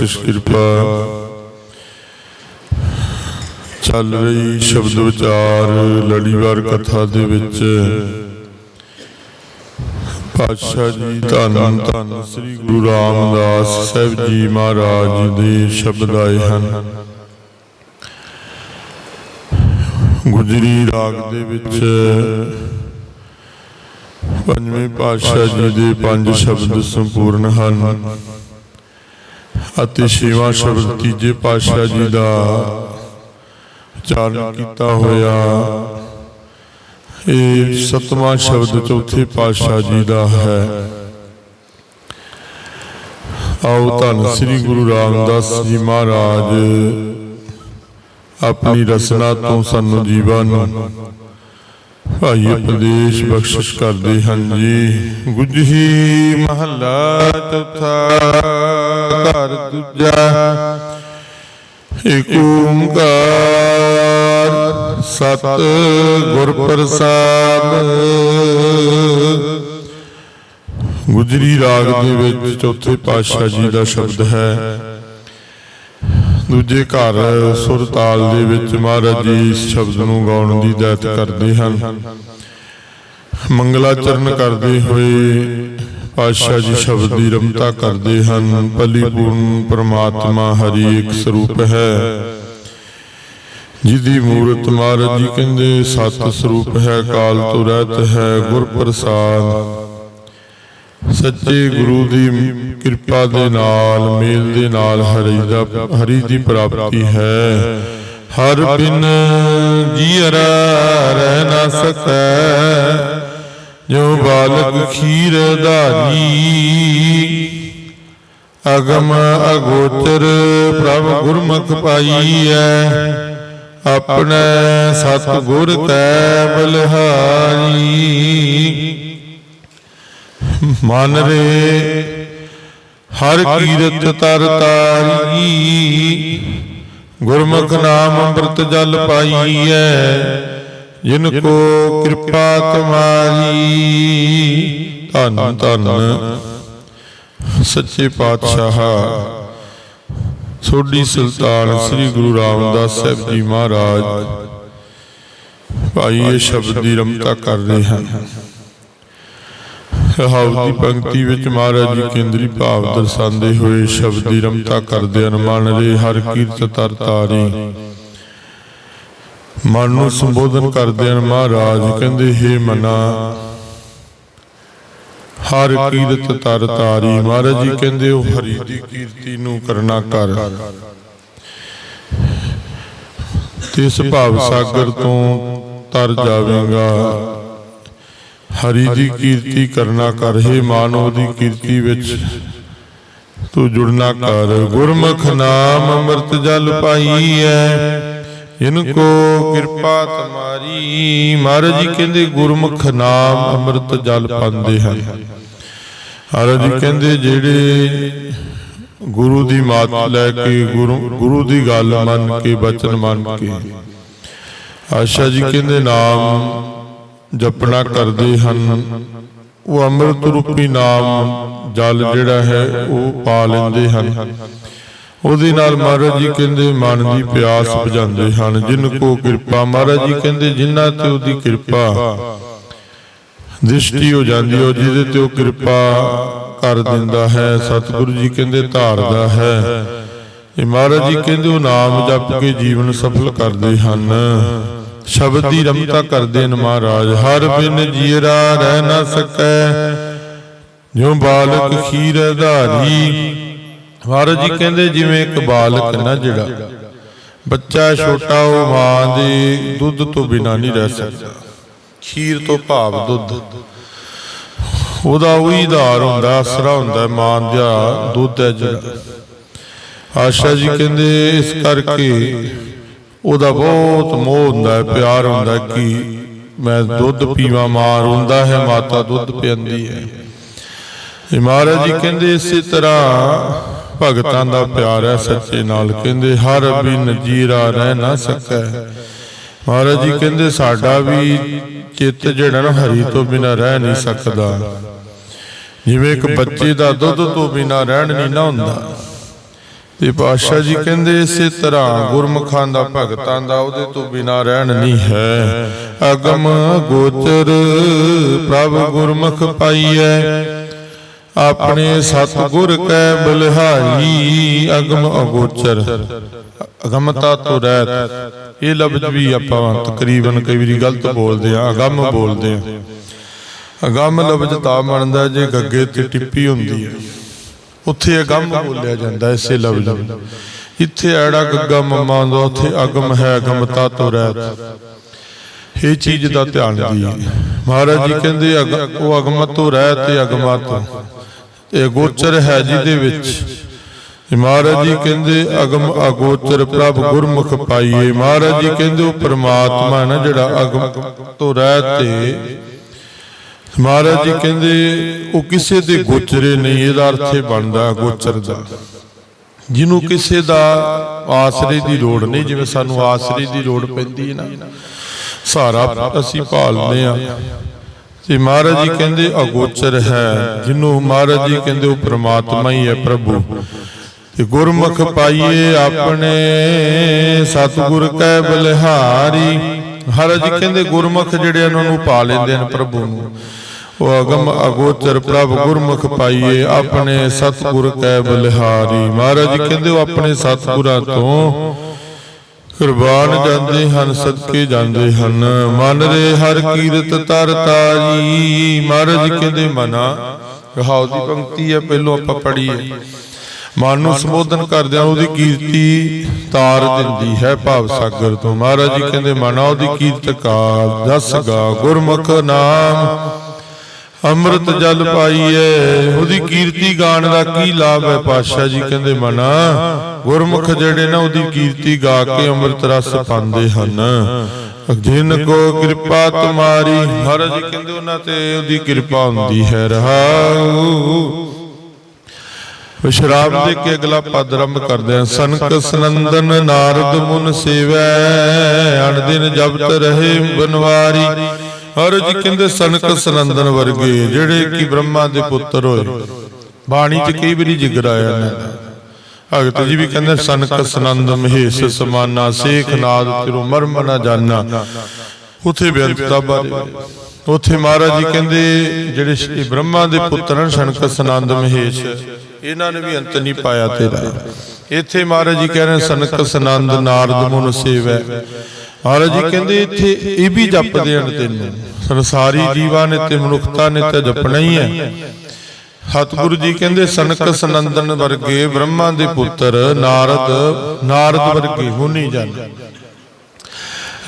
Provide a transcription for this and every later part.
ਬਖਸ਼ਿਸ਼ ਕਿਰਪਾ। ਚੱਲ ਰਹੀ ਸ਼ਬਦ ਵਿਚਾਰ ਲੜੀਵਾਰ ਕਥਾ ਦੇ ਵਿੱਚ। ਪਾਤਸ਼ਾਹ ਜੀ, ਧੰਨ ਧੰਨ ਸ੍ਰੀ ਗੁਰੂ ਰਾਮਦਾਸ ਸਾਹਿਬ ਜੀ ਮਹਾਰਾਜ ਦੇ ਸ਼ਬਦ ਆਏ ਹਨ। ਗੁਜਰੀ ਰਾਗ ਦੇ ਵਿੱਚ ਪੰਜਵੇਂ ਪਾਤਸ਼ਾਹ ਜੀ ਦੇ ਪੰਜ ਸ਼ਬਦ ਸੰਪੂਰਨ ਹਨ। ਅਤੇ ਛੇਵਾਂ ਸ਼ਬਦ ਤੀਜੇ ਪਾਤਸ਼ਾਹ ਜੀ ਦਾ ਉਚਾਰਨ ਕੀਤਾ ਹੋਇਆ। ਇਹ ਸਤਵਾਂ ਸ਼ਬਦ ਚੌਥੇ ਪਾਤਸ਼ਾਹ ਜੀ ਦਾ ਹੈ। ਆਓ ਧੰਨ ਸ੍ਰੀ ਗੁਰੂ ਰਾਮਦਾਸ ਜੀ ਮਹਾਰਾਜ, ਆਪਣੀ ਰਸਨਾ ਤੋਂ ਸਾਨੂੰ ਜੀਵਨ ਭਾਈ ਉਪਦੇਸ਼ ਬਖਸ਼ਿਸ਼ ਕਰਦੇ ਹਨ ਜੀ। ਗੁਜਹੀ ਮਹੱਲਾ ਚੌਥਾ ਘਰ ਦੂਜਾ। ਏਕ ਓੰਕਾਰ ਸਤ ਗੁਰ ਪ੍ਰਸਾਦ ਗੁਜਰੀ ਰਾਗ ਦੇ ਵਿੱਚ ਚੌਥੇ ਪਾਤਸ਼ਾਹ ਜੀ ਦਾ ਸ਼ਬਦ ਹੈ। ਦੂਜੇ ਘਰ ਸੁਰ ਤਾਲ ਦੇ ਵਿੱਚ ਮਹਾਰਾਜ ਜੀ ਇਸ ਸ਼ਬਦ ਨੂੰ ਗਾਉਣ ਦੀ ਦਾਤ ਕਰਦੇ ਹਨ। ਮੰਗਲਾਚਰਨ ਕਰਦੇ ਹੋਏ ਪਾਤਸ਼ਾਹ ਜੀ ਸ਼ਬਦ ਦੀ ਰਮਤਾ ਕਰਦੇ ਹਨ। ਪਰਿਪੂਰਨ ਪ੍ਰਮਾਤਮਾ ਹਰੀ ਇੱਕ ਸਰੂਪ ਹੈ। ਜਿਹਦੀ ਮੂਰਤ ਮਹਾਰਾਜ ਜੀ ਕਹਿੰਦੇ, ਸਤ ਸਰੂਪ ਹੈ, ਕਾਲ ਤੋਂ ਰਹਿਤ ਹੈ, ਗੁਰ ਪ੍ਰਸਾਦ। ਸੱਚੇ ਗੁਰੂ ਦੀ ਕਿਰਪਾ ਦੇ ਨਾਲ, ਮੇਲ ਦੇ ਨਾਲ ਹਰੀ ਦਾ, ਹਰੀ ਦੀ ਪ੍ਰਾਪਤੀ ਹੈ। ਹਰ ਬਿਨ ਜੀਅਰਾ ਰਹਿ ਨਾ ਸਕੈ। ਜੋ ਬਾਲਕ ਖੀਰ ਧਾਰੀ ਅਗਮ ਅਗੋਚਰ ਪ੍ਰਭ ਗੁਰਮੁਖ ਪਾਈਐ ਆਪਣੇ ਸਤ ਗੁਰ ਕੈ ਬਲਿਹਾਰੀ। ਮਨ ਰੇ ਹਰ ਕੀਰਤ ਤਰ ਤਾਰੀ ਗੁਰਮੁਖ ਨਾਮ ਅੰਮ੍ਰਿਤ ਜਲ ਪਾਈਐ। ਜਿਨ ਕੋ ਕਿਰਪਾ ਤੁਮਾਰੀ ਧੰਨ ਧੰਨ। ਸੱਚੇ ਪਾਤਸ਼ਾਹ, ਸੋਢੀ ਸੁਲਤਾਨ ਸ੍ਰੀ ਗੁਰੂ ਰਾਮਦਾਸ ਸਾਹਿਬ ਜੀ ਮਹਾਰਾਜ, ਭਾਈ ਇਹ ਸ਼ਬਦ ਦੀ ਰਮਤਾ ਕਰ ਰਹੇ ਹਨ। ਹਾਉ ਦੀ ਪੰਕਤੀ ਵਿੱਚ ਮਹਾਰਾਜ ਜੀ ਕੇਂਦਰੀ ਭਾਵ ਦਰਸਾਉਂਦੇ ਹੋਏ ਸ਼ਬਦ ਦੀ ਰਮਤਾ ਕਰਦੇ ਹਨ ਮਨ ਰੇ ਹਰ ਕੀਰਤ ਤਰ ਤਾਰੀ। ਮਨ ਨੂੰ ਸੰਬੋਧਨ ਕਰਦੇ ਹਨ ਮਹਾਰਾਜ ਕਹਿੰਦੇ ਹੇ ਮਨਾ। ਹਰ ਕੀਰਤ ਤਰ ਤਾਰੀ ਮਹਾਰਾਜ ਜੀ ਕਹਿੰਦੇ ਉਹ ਹਰੀ ਦੀ ਕੀਰਤੀ ਨੂੰ ਕਰਨਾ ਕਰ। ਇਸ ਭਾਵ ਸਾਗਰ ਤੋਂ ਤਰ ਜਾਵੇਗਾ। ਹਰੀ ਦੀ ਕੀਰਤੀ ਕਰਨਾ ਕਰ। ਹੈ ਮਾਨਵ ਦੀ ਕੀਰਤੀ ਵਿੱਚ ਤੂੰ ਜੁੜਨਾ ਕਰ। ਗੁਰਮੁਖ ਨਾਮ ਅੰਮ੍ਰਿਤ ਜਲ ਪਾਈਐ। ਇਨ ਕੋ ਕਿਰਪਾ ਤੁਮਾਰੀ ਮਹਾਰਾਜ ਜੀ ਕਹਿੰਦੇ ਗੁਰਮੁਖ ਨਾਮ ਅੰਮ੍ਰਿਤ ਜਲ ਪਾਉਂਦੇ ਹਨ। ਮਹਾਰਾਜ ਜੀ ਕਹਿੰਦੇ ਜਿਹੜੇ ਗੁਰੂ ਦੀ ਮਾਤ ਲੈ ਕੇ ਗੁਰੂ ਗੁਰੂ ਦੀ ਗੱਲ ਮੰਨ ਕੇ ਬਚਨ ਮੰਨ ਕੇ। ਆਸ਼ਾ ਜੀ ਕਹਿੰਦੇ ਨਾਮ ਜਪਣਾ ਕਰਦੇ ਹਨ। ਉਹ ਅੰਮ੍ਰਿਤ ਰੂਪੀ ਨਾਮ ਜਲ ਜਿਹੜਾ ਹੈ ਉਹ ਪਾ ਲੈਂਦੇ ਹਨ। ਉਹਦੇ ਨਾਲ ਮਹਾਰਾਜ ਜੀ ਕਹਿੰਦੇ ਮਨ ਦੀ ਪਿਆਸ ਬੁਝਾਉਂਦੇ ਹਨ ਜਿਨ ਕੋ ਕਿਰਪਾ। ਮਹਾਰਾਜ ਜੀ ਕਹਿੰਦੇ ਜਿਨ੍ਹਾਂ ਤੇ ਉਹਦੀ ਕਿਰਪਾ। ਦ੍ਰਿਸ਼ਟੀ ਹੋ ਜਾਂਦੀ ਹੈ ਜਿਹਦੇ ਤੇ ਉਹ ਕਿਰਪਾ ਕਰ ਦਿੰਦਾ ਹੈ। ਸਤਿਗੁਰੂ ਜੀ ਕਹਿੰਦੇ ਧਾਰਦਾ ਹੈ। ਇਹ ਮਹਾਰਾਜ ਜੀ ਕਹਿੰਦੇ ਉਹ ਨਾਮ ਜਪ ਕੇ ਜੀਵਨ ਸਫਲ ਕਰਦੇ ਹਨ। ਸ਼ਬਦ ਦੀ ਰਮਤਾ ਕਰਦੇ ਨੇ ਮਹਾਰਾਜ। ਹਰ ਬਿਨ ਜੀਰਾ ਰਹਿ ਨਾ ਸਕੈ। ਜਿਉ ਬਾਲਕ ਖੀਰ ਧਾਰੀ ਮਹਾਰਾਜ ਜੀ ਕਹਿੰਦੇ ਜਿਵੇਂ ਇੱਕ ਬਾਲਕ ਨਾ ਜਿਹੜਾ। ਬੱਚਾ ਛੋਟਾ ਉਹ ਮਾਂ ਦੇ ਦੁੱਧ ਤੋਂ ਬਿਨਾ ਨਹੀਂ ਰਹਿ ਸਕਦਾ। ਖੀਰ ਤੋਂ ਭਾਵ ਦੁੱਧ। ਉਹਦਾ ਉਹੀ ਆਧਾਰ ਹੁੰਦਾ ਆਸਰਾ ਹੁੰਦਾ ਮਾਂ ਦਾ ਦੁੱਧ ਹੈ ਜਿਹੜਾ। ਆਸ਼ਾ ਜੀ ਕਹਿੰਦੇ ਇਸ ਕਰਕੇ ਉਹਦਾ ਬਹੁਤ ਮੋਹ ਹੁੰਦਾ ਹੈ ਪਿਆਰ ਹੁੰਦਾ ਕਿ ਮੈਂ ਦੁੱਧ ਪੀਵਾਂ ਮਾਂ ਰੋਂਦਾ ਹੈ ਮਾਤਾ ਦੁੱਧ ਪਿਆਂਦੀ ਹੈ। ਮਹਾਰਾਜ ਜੀ ਕਹਿੰਦੇ ਇਸੇ ਤਰ੍ਹਾਂ ਭਗਤਾਂ ਦਾ ਪਿਆਰ ਹੈ ਸੱਚੇ ਨਾਲ ਕਹਿੰਦੇ ਹਰ ਬਿਨ ਜੀਰਾ ਰਹਿ ਨਾ ਸਕੈ। ਮਹਾਰਾਜ ਜੀ ਕਹਿੰਦੇ ਸਾਡਾ ਵੀ ਚਿੱਤ ਜਿਹੜਾ ਨਾ ਹਰੀ ਤੋਂ ਬਿਨਾ ਰਹਿ ਨਹੀਂ ਸਕਦਾ। ਜਿਵੇਂ ਇੱਕ ਬੱਚੇ ਦਾ ਦੁੱਧ ਤੋਂ ਬਿਨਾ ਰਹਿਣ ਨਹੀਂ ਨਾ ਹੁੰਦਾ। ਤੇ ਪਾਤਸ਼ਾਹ ਜੀ ਕਹਿੰਦੇ ਇਸੇ ਤਰ੍ਹਾਂ ਗੁਰਮੁਖਾਂ ਦਾ ਭਗਤਾਂ ਦਾ ਉਹਦੇ ਤੋਂ ਬਿਨਾ ਰਹਿਣ ਨਹੀਂ ਹੈ। ਅਗਮ ਗੋਚਰ ਪ੍ਰਭ ਗੁਰਮੁਖ ਪਾਈਐ। ਆਪਣੇ ਸਤਿਗੁਰ ਕੈ ਬਲਿਹਾਰੀ ਅਗਮ ਅਗੋਚਰ। ਅਗਮਤਾ ਤੋਂ ਰਹਿਤ। ਇਹ ਲਫ਼ਜ਼ ਵੀ ਆਪਾਂ ਤਕਰੀਬਨ ਕਈ ਵਾਰੀ ਗਲਤ ਬੋਲਦੇ ਆ ਅਗਮ ਬੋਲਦੇ ਆ ਅਗੰਮ ਲਫ਼ਜ਼ ਤਾਂ ਬਣਦਾ ਜੇ ਗੱਗੇ ਤੇ ਟਿੱਪੀ ਹੁੰਦੀ ਹੈ। ਉੱਥੇ ਅਗੰਮ ਬੋਲਿਆ ਜਾਂਦਾ ਇਸੇ ਲਫ਼ਜ਼ ਨੂੰ। ਇੱਥੇ ਐੜਾ ਗੱਗਾ ਮਮਾ ਹੁੰਦਾ ਉੱਥੇ ਅਗਮ ਹੈ ਅਗਮਤਾ ਤੋਂ ਰਹਿਤ। ਇਹ ਚੀਜ਼ ਦਾ ਧਿਆਨ ਦੀ ਮਹਾਰਾਜ ਜੀ ਕਹਿੰਦੇ, ਅਗ- ਉਹ ਅਗਮਤ ਤੋਂ ਰਹਿਤ ਤੇ ਅਗਮਤ ਇਹ ਗੋਚਰ ਹੈ ਜਿਹਦੇ ਵਿੱਚ। ਤੇ ਮਹਾਰਾਜ ਜੀ ਕਹਿੰਦੇ ਅਗਮ ਅਗੋਚਰ ਪ੍ਰਭ ਗੁਰਮੁਖ ਪਾਈਏ। ਮਹਾਰਾਜ ਜੀ ਕਹਿੰਦੇ ਉਹ ਪ੍ਰਮਾਤਮਾ ਨਾ ਜਿਹੜਾ ਅਗਮ ਤੋਂ ਰਹਿਤ ਤੇ ਮਹਾਰਾਜ ਜੀ ਕਹਿੰਦੇ ਉਹ ਕਿਸੇ ਦੇ ਗੋਚਰੇ ਨਹੀਂ ਇਹਦਾ ਅਰਥ ਇਹ ਬਣਦਾ ਗੋਚਰ ਦਾ। ਜਿਹਨੂੰ ਕਿਸੇ ਦਾ ਆਸਰੇ ਦੀ ਲੋੜ ਨਹੀਂ ਜਿਵੇਂ ਸਾਨੂੰ ਆਸਰੇ ਦੀ ਲੋੜ ਪੈਂਦੀ ਹੈ ਨਾ। ਸਹਾਰਾ ਅਸੀਂ ਭਾਲਨੇ ਆ ਤੇ ਮਹਾਰਾਜ ਜੀ ਕਹਿੰਦੇ ਅਗੋਚਰ ਹੈ ਜਿਹਨੂੰ ਮਹਾਰਾਜ ਜੀ ਕਹਿੰਦੇ ਉਹ ਪ੍ਰਮਾਤਮਾ ਹੀ ਹੈ ਪ੍ਰਭੂ। ਤੇ ਗੁਰਮੁਖ ਪਾਈਏ ਆਪਣੇ ਸਤਿਗੁਰ ਕੈ ਬਲਿਹਾਰੀ। ਮਹਾਰਾਜ ਜੀ ਕਹਿੰਦੇ ਗੁਰਮੁਖ ਜਿਹੜੇ ਇਹਨਾਂ ਨੂੰ ਪਾ ਲੈਂਦੇ ਨੇ ਪ੍ਰਭੂ ਨੂੰ। ਉਹ ਅਗਮ ਅਗੋਚਰ ਪ੍ਰਭ ਗੁਰਮੁਖ ਪਾਈਏ ਆਪਣੇ ਸਤਿਗੁਰ ਕੈ ਬਲਿਹਾਰੀ। ਮਹਾਰਾਜ ਜੀ ਕਹਿੰਦੇ ਉਹ ਆਪਣੇ ਸਤਿਗੁਰਾਂ ਤੋਂ ਕੁਰਬਾਨ ਜਾਂਦੇ ਹਨ ਸਦਕੇ ਜਾਂਦੇ ਹਨ। ਮਨ ਰੇ ਹਰ ਕੀਰਤ ਤਰ ਤਾਰੀ ਮਹਾਰਾਜ ਕਹਿੰਦੇ ਮਨਾ। ਰਹਾਉ ਦੀ ਪੰਕਤੀ ਹੈ ਪਹਿਲੋਂ ਆਪਾਂ ਪੜ੍ਹੀ ਹੈ ਮਨ ਨੂੰ ਸੰਬੋਧਨ ਕਰਦਿਆਂ ਉਹਦੀ ਕੀਰਤੀ ਤਾਰ ਦਿੰਦੀ ਹੈ ਭਾਵ ਸਾਗਰ ਤੋਂ। ਮਹਾਰਾਜ ਜੀ ਕਹਿੰਦੇ ਮਨਾ ਉਹਦੀ ਕੀਰਤ ਕਾ ਜਸ ਗਾ ਗੁਰਮੁਖ ਨਾਮ। ਅੰਮ੍ਰਿਤ ਜਲ ਪਾਈਏ। ਉਹਦੀ ਕੀਰਤੀ ਗਾਣ ਦਾ ਕੀ ਲਾਭ ਹੈ? ਪਾਤਸ਼ਾਹ ਜੀ ਕਹਿੰਦੇ ਮਨਾ। ਗੁਰਮੁਖ ਜਿਹੜੇ ਨਾ ਉਹਦੀ ਕੀਰਤੀ ਗਾ ਕੇ ਅੰਮ੍ਰਿਤ ਰਸ ਪਾਉਂਦੇ ਹਨ। ਜਿਨ ਕੋ ਕਿਰਪਾ ਤੁਮਾਰੀ। ਮਹਾਰਾਜ ਜੀ ਕਹਿੰਦੇ ਉਹਨਾਂ ਤੇ ਉਹਦੀ ਕਿਰਪਾ ਹੁੰਦੀ ਹੈ। ਰਹਾਉ। ਵਿਸ਼ਰਾਮ ਦੇ ਕੇ ਅਗਲਾ ਪਦ ਆਰੰਭ ਕਰਦੇ ਹਾਂ। ਸਨਕ ਸਨੰਦਨ ਨਾਰਦ ਮੁਨ ਸੇਵੈ। ਅਣ ਦਿਨ ਜਪਤ ਰਹੇ ਬਨਵਾਰੀ। ਹਰ ਜੀ ਕਹਿੰਦੇ ਸਨਕ ਸਨੰਦਨ ਵਰਗੇ ਜਿਹੜੇ ਕਿ ਬ੍ਰਹਮਾ ਦੇ ਪੁੱਤਰ ਹੋਏ। ਬਾਣੀ 'ਚ ਕਈ ਵਾਰੀ ਜ਼ਿਕਰ ਆਇਆ ਇਹਨਾਂ ਦਾ ਭਗਤ ਜੀ ਵੀ ਕਹਿੰਦੇ ਸਨਕ ਸਨੰਦ ਮਹੇਸ਼ ਸਮਾਨਾ ਸੇਖ ਨਾਦ ਤਿਰੋ ਮਰਮ ਨਾ ਜਾਣਾ ਉਥੇ ਬੇਅੰਤਤਾ ਬਾਰੇ ਉਥੇ ਮਹਾਰਾਜ ਜੀ ਕਹਿੰਦੇ ਜਿਹੜੇ ਸ਼੍ਰੀ ਬ੍ਰਹਮਾ ਦੇ ਪੁੱਤਰ ਹਨ ਸਨਕ ਸਨੰਦ ਮਹੇਸ਼ ਇਹਨਾਂ ਨੇ ਵੀ ਅੰਤ ਨਹੀਂ ਪਾਇਆ ਤੇਰਾ। ਇੱਥੇ ਮਹਾਰਾਜ ਜੀ ਕਹਿ ਰਹੇ ਸਨਕ ਸਨੰਦ ਨਾਰਦ ਮੁਨ ਸੇਵੈ। ਮਹਾਰਾਜ ਜੀ ਕਹਿੰਦੇ ਇੱਥੇ ਇਹ ਵੀ ਜਪਦੇ ਹਨ ਤੈਨੂੰ। ਸੰਸਾਰੀ ਜੀਵਾਂ ਨੇ ਤੇ ਮਨੁੱਖਤਾ ਨੇ ਤੇ ਜਪਣਾ ਹੀ ਹੈ। ਸਤਿਗੁਰੂ ਜੀ ਕਹਿੰਦੇ ਸਨਕ ਸਨੰਦਨ ਵਰਗੇ ਬ੍ਰਹਮਾ ਦੇ ਪੁੱਤਰ ਨਾਰਦ ਨਾਰਦ ਵਰਗੇ ਹੁਨੀ ਜਨ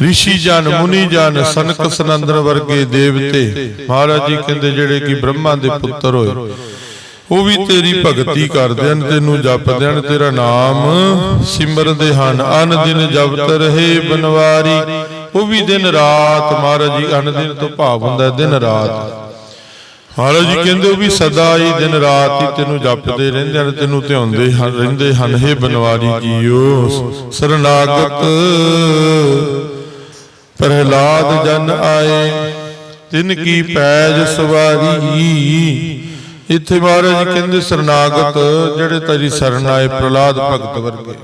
ਰਿਸ਼ੀ ਜਨ ਮੁਨੀ ਜਨ ਸਨਕ ਸਨੰਦਨ ਵਰਗੇ ਦੇਵਤੇ। ਮਹਾਰਾਜ ਜੀ ਕਹਿੰਦੇ ਜਿਹੜੇ ਕਿ ਬ੍ਰਹਮਾ ਦੇ ਪੁੱਤਰ ਹੋਏ। ਉਹ ਵੀ ਤੇਰੀ ਭਗਤੀ ਕਰਦੇ ਹਨ ਤੈਨੂੰ ਜਪਦੇ ਹਨ ਤੇਰਾ ਨਾਮ ਸਿਮਰਦੇ ਹਨ ਅਨ ਦਿਨ ਜਪਤ ਰਹੇ ਬਨਵਾਰੀ। ਉਹ ਵੀ ਦਿਨ ਰਾਤ ਮਹਾਰਾਜ ਜੀ ਅਨ ਦਿਨ ਤੋਂ ਭਾਵ ਹੁੰਦਾ ਦਿਨ ਰਾਤ। ਮਹਾਰਾਜ ਜੀ ਕਹਿੰਦੇ ਉਹ ਵੀ ਸਦਾ ਹੀ ਦਿਨ ਰਾਤ ਹੀ ਤੈਨੂੰ ਜਪਦੇ ਰਹਿੰਦੇ ਹਨ ਤੈਨੂੰ ਧਿਆਉਂਦੇ ਹਨ ਰਹਿੰਦੇ ਹਨ हे ਬਨਵਾਰੀ ਜੀਓ ਸਰਨਾਗਤ। ਪ੍ਰਹਿਲਾਦ ਜਨ ਆਏ ਤਿਨ ਕੀ ਪੈਜ ਸਵਾਰੀ। ਇੱਥੇ ਮਹਾਰਾਜ ਕਹਿੰਦੇ ਸਰਨਾਗਤ ਜਿਹੜੇ ਤੇਰੀ ਸ਼ਰਨ ਆਏ ਪ੍ਰਹਿਲਾਦ ਭਗਤ ਵਰਗੇ।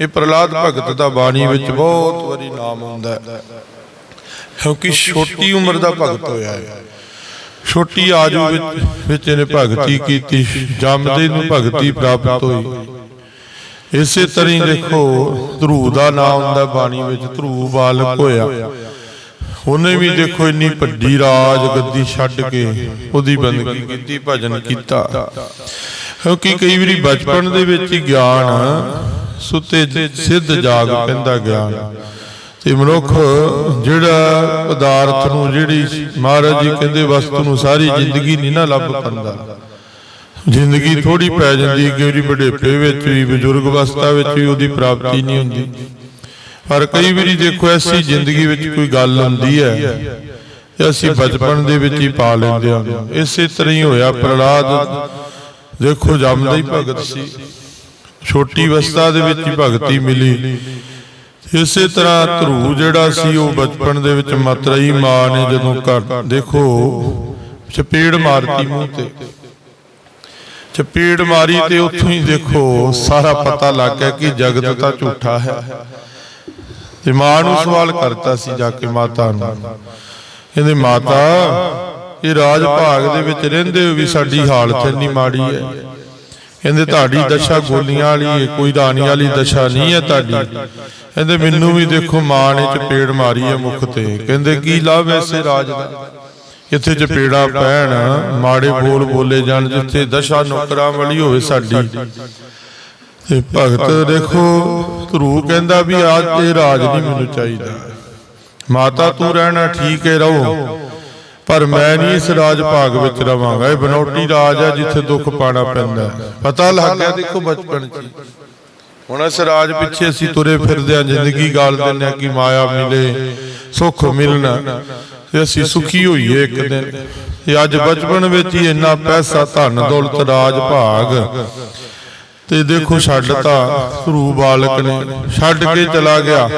ਇਹ ਪ੍ਰਹਿਲਾਦ ਭਗਤ ਦਾ ਬਾਣੀ ਵਿੱਚ ਬਹੁਤ ਵਾਰੀ ਨਾਮ ਹੁੰਦਾ ਹੈ। ਕਿਉਂਕਿ ਛੋਟੀ ਉਮਰ ਦਾ ਭਗਤ ਹੋਇਆ ਹੈ। ਛੋਟੀ ਆਜੂ ਵਿੱਚ ਵਿੱਚ ਇਹਨੇ ਭਗਤੀ ਕੀਤੀ ਜੰਮਦੇ ਨੂੰ ਭਗਤੀ ਪ੍ਰਾਪਤ ਹੋਈ। ਇਸੇ ਤਰ੍ਹਾਂ ਹੀ ਦੇਖੋ ਧਰੂ ਦਾ ਨਾਮ ਹੁੰਦਾ ਬਾਣੀ ਵਿੱਚ ਧਰੂ ਬਾਲਕ ਹੋਇਆ। ਉਹਨੇ ਵੀ ਦੇਖੋ ਇੰਨੀ ਵੱਡੀ ਰਾਜ ਗੱਦੀ ਛੱਡ ਕੇ ਉਹਦੀ ਬੰਦਗੀ ਕੀਤੀ ਭਜਨ ਕੀਤਾ। ਕਿਉਂਕਿ ਕਈ ਵਾਰੀ ਬਚਪਨ ਦੇ ਵਿੱਚ ਹੀ ਗਿਆਨ ਸੁੱਤੇ ਸਿੱਧ ਜਾਗ ਪੈਂਦਾ ਗਿਆਨ। ਤੇ ਮਨੁੱਖ ਜਿਹੜਾ ਪਦਾਰਥ ਨੂੰ ਜਿਹੜੀ ਮਹਾਰਾਜ ਜੀ ਕਹਿੰਦੇ ਵਸਤੂ ਨੂੰ ਸਾਰੀ ਜ਼ਿੰਦਗੀ ਨਹੀਂ ਨਾ ਲੱਭ ਪਾਉਂਦਾ। ਜ਼ਿੰਦਗੀ ਥੋੜੀ ਪੈ ਜਾਂਦੀ ਕਿ ਉਹਦੀ ਬੁਢੇਪੇ ਵਿੱਚ ਵੀ ਬਜ਼ੁਰਗ ਅਵਸਥਾ ਵਿੱਚ ਵੀ ਉਹਦੀ ਪ੍ਰਾਪਤੀ ਨਹੀਂ ਹੁੰਦੀ। ਪਰ ਕਈ ਵਾਰੀ ਦੇਖੋ ਐਸੀ ਜ਼ਿੰਦਗੀ ਵਿੱਚ ਕੋਈ ਗੱਲ ਹੁੰਦੀ ਹੈ ਤੇ ਅਸੀਂ ਬਚਪਨ ਦੇ ਵਿੱਚ ਹੀ ਪਾ ਲੈਂਦੇ ਹਾਂ। ਇਸੇ ਤਰ੍ਹਾਂ ਹੀ ਹੋਇਆ ਪ੍ਰਹਲਾਦ ਦੇਖੋ ਜੰਮਦਾ ਹੀ ਭਗਤ ਸੀ। ਛੋਟੀ ਅਵਸਥਾ ਦੇ ਵਿੱਚ ਹੀ ਭਗਤੀ ਮਿਲੀ। ਇਸੇ ਤਰ੍ਹਾਂ ਧਰੂ ਜਿਹੜਾ ਸੀ ਉਹ ਬਚਪਨ ਦੇ ਵਿੱਚ ਮਤਰਈ ਮਾਂ ਨੇ ਜਦੋਂ ਘਰ ਦੇਖੋ ਚਪੇੜ ਮਾਰਤੀ ਮੂੰਹ ਤੇ। ਚਪੇੜ ਮਾਰੀ ਤੇ ਉੱਥੋਂ ਹੀ ਦੇਖੋ ਸਾਰਾ ਪਤਾ ਲੱਗ ਗਿਆ ਕਿ ਜਗਤ ਤਾਂ ਝੂਠਾ ਹੈ। ਤੇ ਮਾਂ ਨੂੰ ਸਵਾਲ ਕਰਤਾ ਸੀ ਜਾ ਕੇ ਮਾਤਾ ਨੂੰ। ਕਹਿੰਦੇ ਮਾਤਾ ਇਹ ਰਾਜ ਭਾਗ ਦੇ ਵਿੱਚ ਰਹਿੰਦੇ ਹੋ ਵੀ ਸਾਡੀ ਹਾਲਤ ਇੰਨੀ ਮਾੜੀ ਹੈ। ਕਹਿੰਦੇ ਤੁਹਾਡੀ ਦਸ਼ਾ ਗੋਲੀਆਂ ਵਾਲੀ ਹੈ ਕੋਈ ਰਾਣੀ ਵਾਲੀ ਦਸ਼ਾ ਨਹੀਂ ਹੈ ਤੁਹਾਡੀ। ਕਹਿੰਦੇ ਮੈਨੂੰ ਵੀ ਦੇਖੋ ਮਾਂ ਨੇ ਚਪੇੜ ਮਾਰੀ ਹੈ ਮੁਖ ਤੇ। ਕਹਿੰਦੇ ਕੀ ਲਾਭ ਐਸੇ ਰਾਜ ਦਾ? ਇੱਥੇ ਚਪੇੜਾ ਪੈਣ ਮਾੜੇ ਬੋਲ ਬੋਲੇ ਜਾਣ ਜਿੱਥੇ ਦਸ਼ਾ ਨੌਕਰਾਂ ਵਾਲੀ ਹੋਵੇ ਸਾਡੀ। ਤੇ ਭਗਤ ਦੇਖੋ ਧਰੂ ਕਹਿੰਦਾ ਵੀ ਆਜ ਇਹ ਰਾਜ ਨਹੀਂ ਮੈਨੂੰ ਚਾਹੀਦਾ। ਮਾਤਾ ਤੂੰ ਰਹਿਣਾ ਠੀਕ ਹੈ ਰਹੋ। ਪਰ ਮੈਂ ਨਹੀਂ ਇਸ ਰਾਜ ਭਾਗ ਵਿੱਚ ਰਵਾਂਗਾ। ਇਹ ਬਨੌਟੀ ਰਾਜ ਹੈ ਜਿੱਥੇ ਦੁੱਖ ਪਾਣਾ ਪੈਂਦਾ। ਪਤਾ ਲੱਗ ਗਿਆ ਦੇਖੋ ਬਚਪਨ 'ਚ। ਹੁਣ ਇਸ ਰਾਜ ਪਿੱਛੇ ਅਸੀਂ ਤੁਰੇ ਫਿਰਦੇ ਆ ਜ਼ਿੰਦਗੀ ਗਾਲ ਦਿੰਦੇ ਆ ਕਿ ਮਾਇਆ ਮਿਲੇ ਸੁੱਖ ਮਿਲਣਾ। ਤੇ ਅਸੀਂ ਸੁਖੀ ਹੋਈਏ ਇੱਕ ਦਿਨ। ਤੇ ਅੱਜ ਬਚਪਨ ਵਿੱਚ ਹੀ ਇੰਨਾ ਪੈਸਾ ਧਨ ਦੌਲਤ ਰਾਜ ਭਾਗ। ਤੇ ਦੇਖੋ ਛੱਡਤਾ ਧਰੂ ਬਾਲਕ ਨੇ। ਛੱਡ ਕੇ ਚਲਾ ਗਿਆ।